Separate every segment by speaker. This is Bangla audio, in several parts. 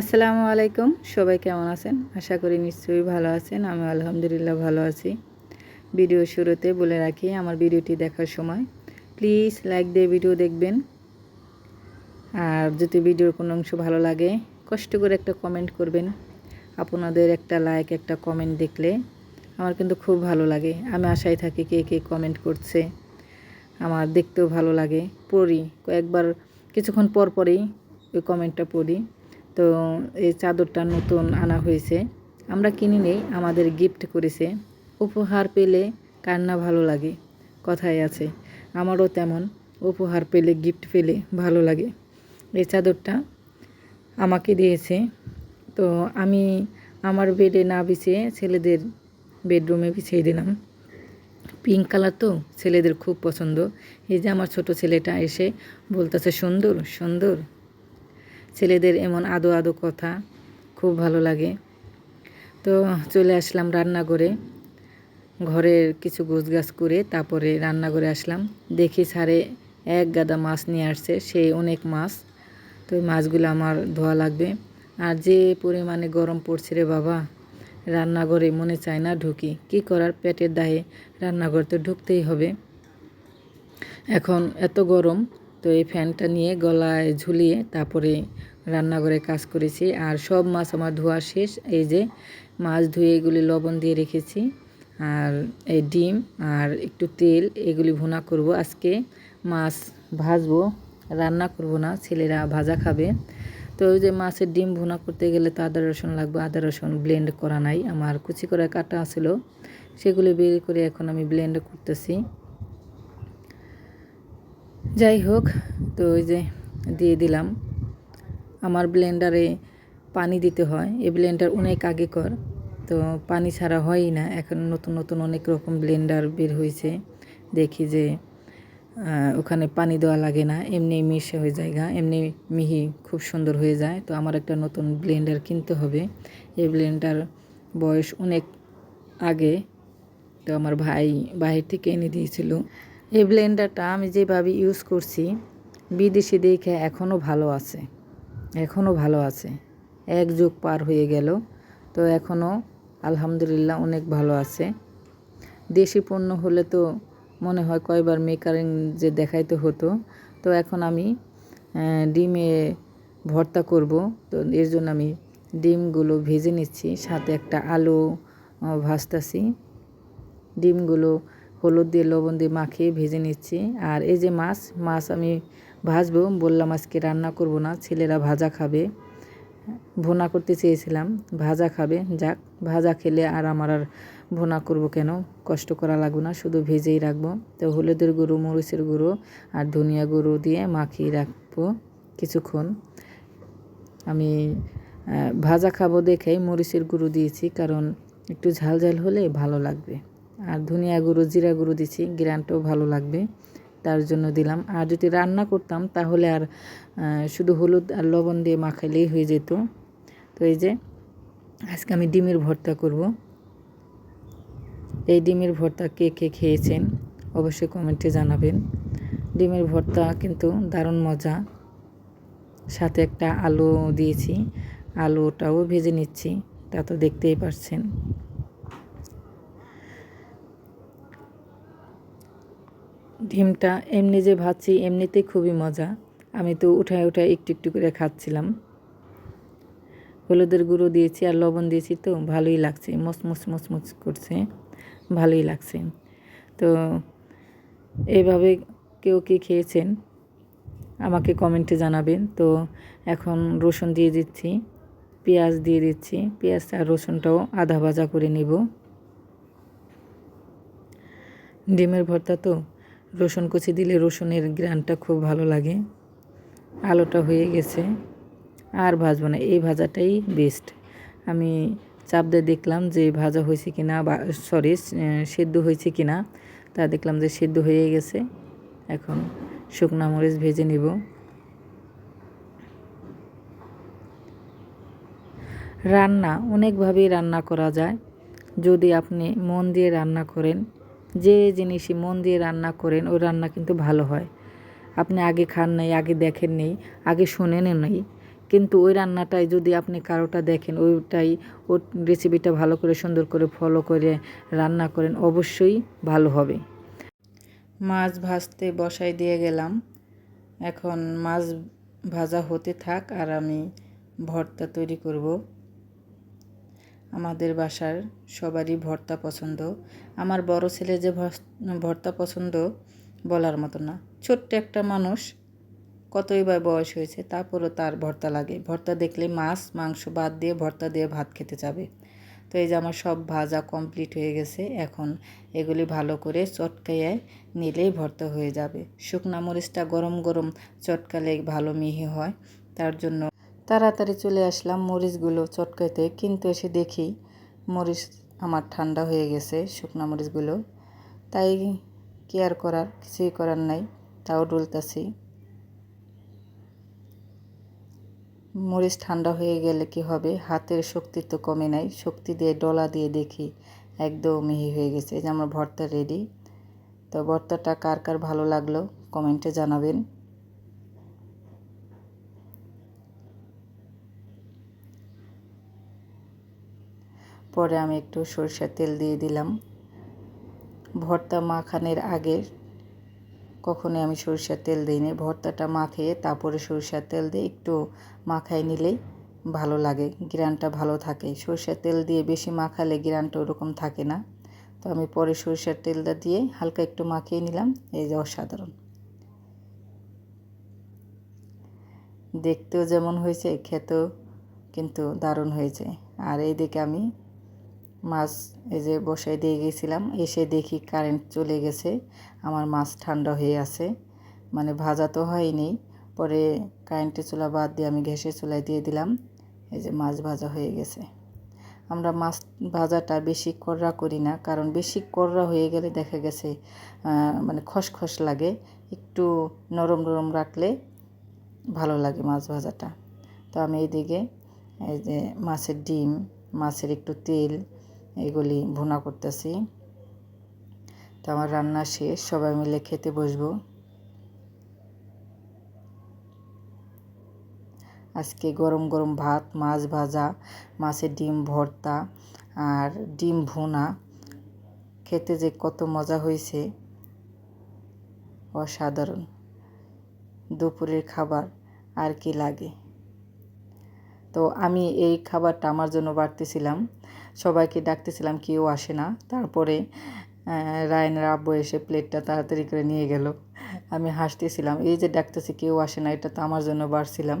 Speaker 1: আসসালামু আলাইকুম। সবাই কেমন আছেন? আশা করি নিশ্চয়ই ভালো আছেন। আমি আলহামদুলিল্লাহ ভালো আছি। ভিডিও শুরুতে বলে রাখি, আমার ভিডিওটি দেখার সময় প্লিজ লাইক দিয়ে ভিডিও দেখবেন। আর যদি ভিডিওর কোনো অংশ ভালো লাগে, কষ্ট করে একটা কমেন্ট করবেন। আপনাদের একটা লাইক, একটা কমেন্ট দেখলে আমার কিন্তু খুব ভালো লাগে। আমি আশায় থাকি কে কে কমেন্ট করছে, আমার দেখতেও ভালো লাগে। পড়ি, কয়েকবার, কিছুক্ষণ পর পরেই ওই কমেন্টটা পড়ি। তো এই চাদরটা নতুন আনা হয়েছে। আমরা কিনে নেই, আমাদের গিফট করেছে। উপহার পেলে কার না ভালো লাগে? কথাই আছে। আমারও তেমন, উপহার পেলে গিফট পেলে ভালো লাগে। এই চাদরটা আমাকে দিয়েছে। তো আমি আমার বেডে না বিছিয়ে ছেলেদের বেডরুমে বিছিয়ে দিলাম। পিঙ্ক কালার তো ছেলেদের খুব পছন্দ। এই যে আমার ছোট ছেলেটা এসে বলতেছে, সুন্দর সুন্দর। ছেলেদের এমন আদো আদো কথা খুব ভালো লাগে। তো চলে আসলাম রান্নাঘরে। ঘরের কিছু গোছগাছ করে তারপরে রান্নাঘরে আসলাম। দেখি সারে এক গাদা মাছ নিয়ে আসছে সেই অনেক মাছ। তো ওই মাছগুলো আমার ধোয়া লাগবে। আর যে পরিমাণে গরম পড়ছে রে বাবা, রান্নাঘরে মনে চায় না ঢুকি। কি করার পেটের দায়ে রান্নাঘর তো ঢুকতেই হবে। এখন এত গরম তো এই ফ্যানটা নিয়ে গলায় ঝুলিয়ে তারপরে রান্নাঘরে কাজ করেছি। আর সব মাছ আমার ধোয়া শেষ। এই যে মাছ ধুয়ে এগুলি লবণ দিয়ে রেখেছি। আর এই ডিম আর একটু তেল এগুলি ভুনা করব। আজকে মাছ ভাজবো, রান্না করব না, ছেলেরা ভাজা খাবে। তো ওই যে মাছের ডিম ভুনা করতে গেলে তো আদা, রসুন লাগবে। আদা, রসুন ব্লেন্ড করা নাই। আমার কুচি করে কাটা ছিল সেগুলি বের করে এখন আমি ব্লেন্ড করতেছি। যাই হোক, তো ওই যে দিয়ে দিলাম। আমার ব্লেন্ডারে পানি দিতে হয়। এই ব্লেন্ডার অনেক আগে কর তো পানি ছাড়া হয়ই না। এখন নতুন নতুন অনেক রকম ব্লেন্ডার বের হয়েছে দেখি যে ওখানে পানি দেওয়া লাগে না। এমনি মিশে হয়ে যায় গা। এমনি মিহি খুব সুন্দর হয়ে যায়। তো আমার একটা নতুন ব্লেন্ডার কিনতে হবে। এই ব্লেন্ডার বয়স অনেক আগে, তো আমার ভাই বাহির থেকে এনে দিয়েছিল। এই ব্লেন্ডারটা আমি যেভাবে ইউজ করছি, বিদেশি দেখে এখনও ভালো আছে এখনও ভালো আছে। এক যুগ পার হয়ে গেল, তো এখনও আলহামদুলিল্লাহ অনেক ভালো আছে। দেশি পণ্য হলে তো মনে হয় কয়বার মেকারিং যে দেখাইতে হতো, তো এখন আমি ডিমে ভর্তা করব, তো এর জন্য আমি ডিমগুলো ভেজে নিচ্ছি, সাথে একটা আলু ভাজতাছি। ডিমগুলো হলুদ দিয়ে লবণ দিয়ে মাখিয়ে ভেজে নিচ্ছি। আর এই যে মাছ মাছ আমি ভাজবো, বললাম আজকে রান্না করব না, ছেলেরা ভাজা খাবে। ভোনা করতে চেয়েছিলাম, ভাজা খাবে, যাক, ভাজা খেলে আর আমার আর ভোনা করব কেন? কষ্ট করা লাগবে না, শুধু ভেজেই রাখব। তো হলুদের গুঁড়ো, মরিচের গুঁড়ো আর ধনিয়া গুঁড়ো দিয়ে মাখিয়ে রাখব কিছুক্ষণ। আমি ভাজা খাব দেখেই মরিচের গুঁড়ো দিয়েছি, কারণ একটু ঝাল ঝাল হলে ভালো লাগবে। আর ধনিয়া গুঁড়ো, জিরা গুঁড়ো দিচ্ছি গ্রানটাও ভালো লাগবে, তার জন্য দিলাম। আর যদি রান্না করতাম, তাহলে আর শুধু হলুদ আর লবণ দিয়ে মাখাইলেই হয়ে যেত। তো এই যে, আজকে আমি ডিমের ভর্তা করব। এই ডিমের ভর্তা কে কে খেয়েছেন অবশ্যই কমেন্টে জানাবেন। ডিমের ভর্তা কিন্তু দারুণ মজা। সাথে একটা আলু দিয়েছি, আলুটাও ভেজে নিচ্ছি, তা তো দেখতেই পারছেন। ডিমটা এমনি যে ভাজছি, এমনিতেই খুবই মজা। আমি তো উঠায় উঠায় একটু একটু করে খাচ্ছিলাম। হলুদের গুঁড়ো দিয়েছি আর লবণ দিয়েছি তো ভালোই লাগছে। মচমচ মচমচ করছে। ভালোই লাগছে। তো এইভাবে কেউ কে খেয়েছেন? আমাকে কমেন্টে জানাবেন। তো এখন রসুন দিয়ে দিচ্ছি, পেঁয়াজ দিয়ে দিচ্ছি। পেঁয়াজ আর রসুনটাও আধা ভাজা করে নেব। ডিমের ভর্তা তো রসুন কুচি দিলে রসুনের গ্রানটা খুব ভালো লাগে। আলোটা হয়ে গেছে। আর ভাজবো না, এই ভাজাটাই বেস্ট আমি চাপ দিয়ে দেখলাম যে ভাজা হয়েছে কি না বা সরি সেদ্ধ হয়েছে কি না তা দেখলাম যে সেদ্ধ হয়ে গেছে। এখন শুকনা মরিচ ভেজে নিব। রান্না অনেকভাবেই রান্না করা যায়। যদি আপনি মন দিয়ে রান্না করেন যে জিনিসই মন দিয়ে রান্না করেন, ওই রান্না কিন্তু ভালো হয়। আপনি আগে খান নাই, আগে দেখেন নেই, আগে শোনেন নেই। কিন্তু ওই রান্নাটাই যদি আপনি কারোটা দেখেন, ওইটাই, ওর রেসিপিটা ভালো করে, সুন্দর করে ফলো করে রান্না করেন, অবশ্যই ভালো হবে। মাছ ভাজতে বসাই দিয়ে গেলাম। এখন মাছ ভাজা হতে থাক আর আমি ভর্তা তৈরি করব। আমাদের বাসার সবারই ভর্তা পছন্দ। আমার বড় ছেলে যে ভর্তা পছন্দ বলার মতো না। ছোট্ট একটা মানুষ, কতই বা বয়স হয়েছে, তারপরও তার ভর্তা লাগে। ভর্তা দেখলে মাছ, মাংস বাদ দিয়ে ভর্তা দিয়ে ভাত খেতে যাবে তো এই যে আমার সব ভাজা কমপ্লিট হয়ে গেছে, এখন এগুলি ভালো করে চটকাইয়ে নিলেই ভর্তা হয়ে যাবে। শুকনা মরিচটা গরম গরম চটকালে ভালো মিহি হয়, তার জন্য তাড়াতাড়ি চলে আসলাম মরিচগুলো চটকাইতে, কিন্তু এসে দেখি মরিচ আমার ঠান্ডা হয়ে গেছে, শুকনা মরিচগুলো। তাই কেয়ার করার? কিছুই করার নাই, তাও ডুলতাছি। মরিচ ঠান্ডা হয়ে গেলে কি হবে? হাতের শক্তি তো কমে নাই, শক্তি দিয়ে ডলা দিয়ে দেখি একদম মিহি হয়ে গেছে। যে আমার ভর্তা রেডি তো ভর্তাটা কার কার ভালো লাগল কমেন্টে জানাবেন। পরে আমি একটু সরষের তেল দিয়ে দিলাম। ভর্তা মাখানোর আগে কখনোই আমি সরষের তেল দিইনি। ভর্তাটা মাখিয়ে তারপরে সরষের তেল দিয়ে একটু মাখাই নিলেই ভালো লাগে, গ্রানটা ভালো থাকে। সরষের তেল দিয়ে বেশি মাখালে গ্রানটা ওরকম থাকে না। তো আমি পরে সরষের তেলটা দিয়ে হালকা একটু মাখিয়ে নিলাম, এই যে অসাধারণ। দেখতেও যেমন হয়েছে, খেতেও কিন্তু দারুণ হয়েছে। আর এইদিকে আমি মাছ এই যে বসাই দিয়ে গেছিলাম, এসে দেখি কারেন্ট চলে গেছে, আমার মাছ ঠান্ডা হয়ে আছে। মানে ভাজা তো হয়নি, পরে কারেন্টের চুলা বাদ দিয়ে আমি গ্যাসের চুলায় দিয়ে দিলাম, এই যে মাছ ভাজা হয়ে গেছে। আমরা মাছ ভাজাটা বেশি কররা করি না, কারণ বেশি কররা হয়ে গেলে দেখা গেছে মানে খসখস লাগে, একটু নরম নরম রাখলে ভালো লাগে মাছ ভাজাটা। তো আমি এইদিকে এই যে মাছের ডিম, মাছের একটু তেল এগুলি ভুনা করতেছি। তো আমার রান্না শেষ, সবাই মিলে খেতে বসবো। আজকে গরম গরম ভাত, মাছ ভাজা, মাছের ডিম ভর্তা আর ডিম ভুনা। খেতে যে কত মজা হয়েছে। অসাধারণ। দুপুরের খাবার আর কি লাগে? তো আমি এই খাবারটা আমার জন্য বাড়তেছিলাম। সবাইকে ডাকতেছিলাম কেউ আসে না। তারপরে রায়নের আব্বু এসে প্লেটটা তাড়াতাড়ি করে নিয়ে গেল। আমি হাসতেছিলাম, এই যে ডাকতেছি কেউ আসে না, এটা তো আমার জন্য বাড়ছিলাম।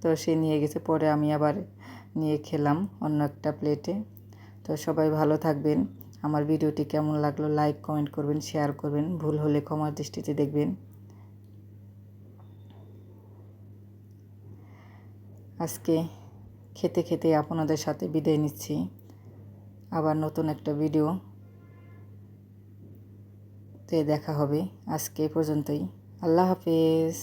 Speaker 1: তো সে নিয়ে গেছে, পরে আমি আবার নিয়ে খেলাম অন্য একটা প্লেটে। তো সবাই ভালো থাকবেন। আমার ভিডিওটি কেমন লাগল লাইক কমেন্ট করবেন শেয়ার করবেন। ভুল হলে ক্ষমার দৃষ্টিতে দেখবেন। আজকে খেতে খেতে আপনাদের সাথে বিদায় নিচ্ছি। আবার নতুন একটা ভিডিও তে দেখা হবে। আজকে পর্যন্তই। আল্লাহ হাফেজ।